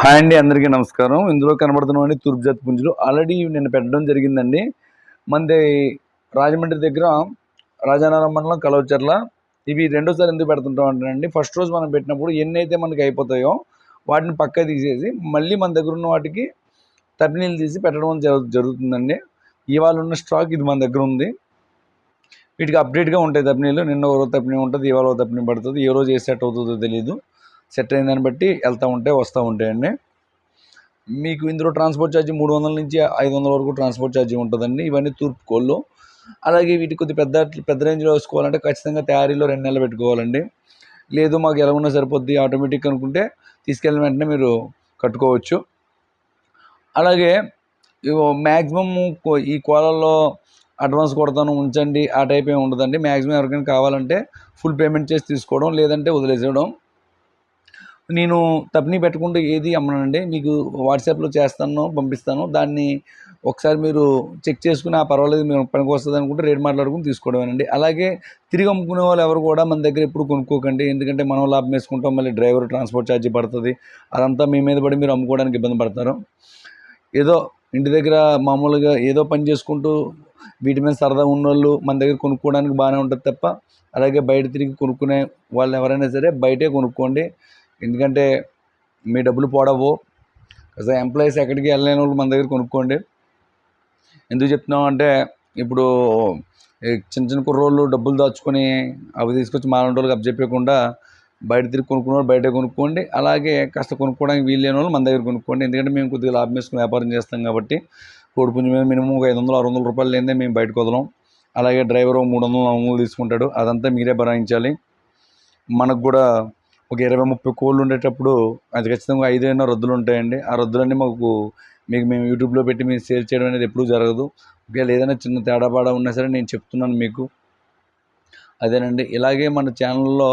Hi అండి అందరికీ నమస్కారం. ఇందులో కనబడుతున్నవన్నీ తూర్పు జాతి పుంజులు. ఆల్రెడీ నిన్న పెట్టడం జరిగిందండి. మనది రాజమండ్రి దగ్గర రాజానగరం మండలం కలవచర్ల. ఇవి రెండోసారి ఎందుకు పెడుతుంటాం అంటేనండి ఫస్ట్ రోజు మనం పెట్టినప్పుడు ఎన్ని అయితే మనకి అయిపోతాయో వాటిని పక్క తీసేసి మళ్ళీ మన దగ్గర ఉన్న వాటికి తప్పినీళ్ళు తీసి పెట్టడం జరుగుతుందండి. ఇవాళ ఉన్న స్టాక్ ఇది మన దగ్గర ఉంది. వీటికి అప్డేట్గా ఉంటాయి తప్పినీళ్ళు. నిన్న ఓ రోజు తప్పినీ ఉంటుంది ఇవాళ ఓ తప్పినీ పడుతుంది. ఏ రోజు ఏ సెట్ అవుతుందో తెలియదు సెట్ అయిన దాన్ని బట్టి వెళ్తూ ఉంటే వస్తూ ఉంటాయండి. మీకు ఇందులో ట్రాన్స్పోర్ట్ ఛార్జీ మూడు వందల నుంచి ఐదు వందల వరకు ట్రాన్స్పోర్ట్ ఛార్జీ ఉంటుందండి. ఇవన్నీ తూర్పు కోళ్ళు. అలాగే వీటి కొద్ది పెద్ద పెద్ద రేంజ్లో వేసుకోవాలంటే ఖచ్చితంగా తయారీలో రెండు నెలలు పెట్టుకోవాలండి. లేదు మాకు ఎలా ఉన్నా సరిపోద్ది ఆటోమేటిక్ అనుకుంటే తీసుకెళ్ళిన వెంటనే మీరు కట్టుకోవచ్చు. అలాగే మ్యాక్సిమమ్ ఈ కోలల్లో అడ్వాన్స్ కొడతాను ఉంచండి ఆ టైప్ ఏమి ఉండదండి. మ్యాక్సిమం ఎవరికైనా కావాలంటే ఫుల్ పేమెంట్ చేసి తీసుకోవడం లేదంటే వదిలేసేయడం. నేను తప్పని పెట్టకుండా ఏది అమ్మనండి. మీకు వాట్సాప్లో చేస్తాను పంపిస్తాను. దాన్ని ఒకసారి మీరు చెక్ చేసుకుని ఆ పర్వాలేదు మేము పనికి వస్తుంది అనుకుంటే రేట్ మాట్లాడుకుని తీసుకోవడమేనండి. అలాగే తిరిగి అమ్ముకునే వాళ్ళు ఎవరు కూడా మన దగ్గర ఎప్పుడు కొనుక్కోకండి. ఎందుకంటే మనం లాభం వేసుకుంటాం మళ్ళీ డ్రైవర్ ట్రాన్స్పోర్ట్ ఛార్జీ పడుతుంది. అదంతా మీ మీద పడి మీరు అమ్ముకోవడానికి ఇబ్బంది పడతారు. ఏదో ఇంటి దగ్గర మామూలుగా ఏదో పని చేసుకుంటూ వీటి మీద సరదా ఉన్నోళ్ళు మన దగ్గర కొనుక్కోవడానికి బాగానే ఉంటుంది తప్ప అలాగే బయట తిరిగి కొనుక్కునే వాళ్ళు ఎవరైనా సరే బయటే కొనుక్కోండి. ఎందుకంటే మీ డబ్బులు పోడవు. కాస్త ఎంప్లాయీస్ ఎక్కడికి వెళ్ళలేని వాళ్ళు మన దగ్గర కొనుక్కోండి. ఎందుకు చెప్తున్నాం అంటే ఇప్పుడు చిన్న చిన్న కుర్రోళ్ళు డబ్బులు దాచుకొని అవి తీసుకొచ్చి మాలాంటి వాళ్ళకి అప్పచెప్పకుండా బయట తిరిగి కొనుక్కున్న బయట కొనుక్కోండి. అలాగే కాస్త కొనుక్కోవడానికి వీలు లేని వాళ్ళు మన దగ్గర కొనుక్కోండి. ఎందుకంటే మేము కొద్దిగా లాభం వేసుకుని వ్యాపారం చేస్తాం కాబట్టి కోడిపుంజు మీద మినిమం ఒక ఐదు వందలు ఆరు వందల రూపాయలు లేదే మేము బయటకు వదలం. అలాగే డ్రైవర్ మూడు వందలు నాలుగు వందలు తీసుకుంటాడు. అదంతా మీరే భరాయించాలి. మనకు కూడా ఒక ఇరవై ముప్పై కోళ్ళు ఉండేటప్పుడు అది ఖచ్చితంగా ఐదైనా రద్దులు ఉంటాయండి. ఆ రద్దులన్నీ మాకు మీకు మేము యూట్యూబ్లో పెట్టి మీరు షేర్ చేయడం అనేది ఎప్పుడూ జరగదు. ఒకవేళ ఏదైనా చిన్న తేడాపాడా ఉన్నా సరే నేను చెప్తున్నాను మీకు. అదేనండి. ఇలాగే మన ఛానల్లో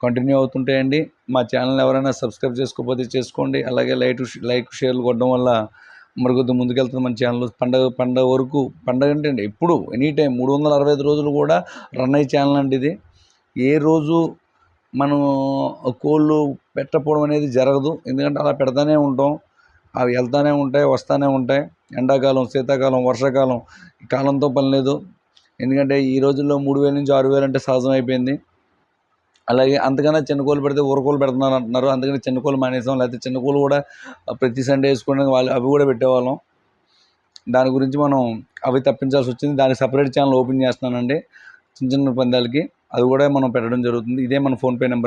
కంటిన్యూ అవుతుంటాయండి. మా ఛానల్ ఎవరైనా సబ్స్క్రైబ్ చేసుకోకపోతే చేసుకోండి. అలాగే లైట్ లైక్ షేర్లు కొట్టడం వల్ల మరి కొద్దిగా ముందుకెళ్తుంది మన ఛానల్. పండగ పండగ వరకు పండగ అంటే అండి ఎప్పుడు ఎనీ టైం మూడు వందల అరవై ఐదు రోజులు కూడా రన్ అయ్యే ఛానల్ అండి ఇది. ఏ రోజు మనం కోళ్ళు పెట్టకపోవడం అనేది జరగదు. ఎందుకంటే అలా పెడతానే ఉంటాం. అవి వెళ్తానే ఉంటాయి వస్తూనే ఉంటాయి. ఎండాకాలం శీతాకాలం వర్షాకాలం కాలంతో పని లేదు. ఎందుకంటే ఈ రోజుల్లో మూడు వేల నుంచి ఆరు వేలు అంటే సహజం అయిపోయింది. అలాగే అంతకన్నా చిన్న కోళ్ళు పెడితే ఊరకోళ్ళు పెడుతున్నారు అంటున్నారు. అందుకని చిన్న కోళ్ళు మానేసాం. లేకపోతే చిన్న కోళ్ళు కూడా ప్రతి సండే వేసుకోవడానికి వాళ్ళు అవి కూడా పెట్టేవాళ్ళం. దాని గురించి మనం అవి తప్పించాల్సి వచ్చింది. దానికి సపరేట్ ఛానల్ ఓపెన్ చేస్తున్నానండి. చిన్న చిన్న పందాలకి. అది కూడా మనం పెట్టడం జరుగుతుంది. ఇదే మన ఫోన్పే నెంబర్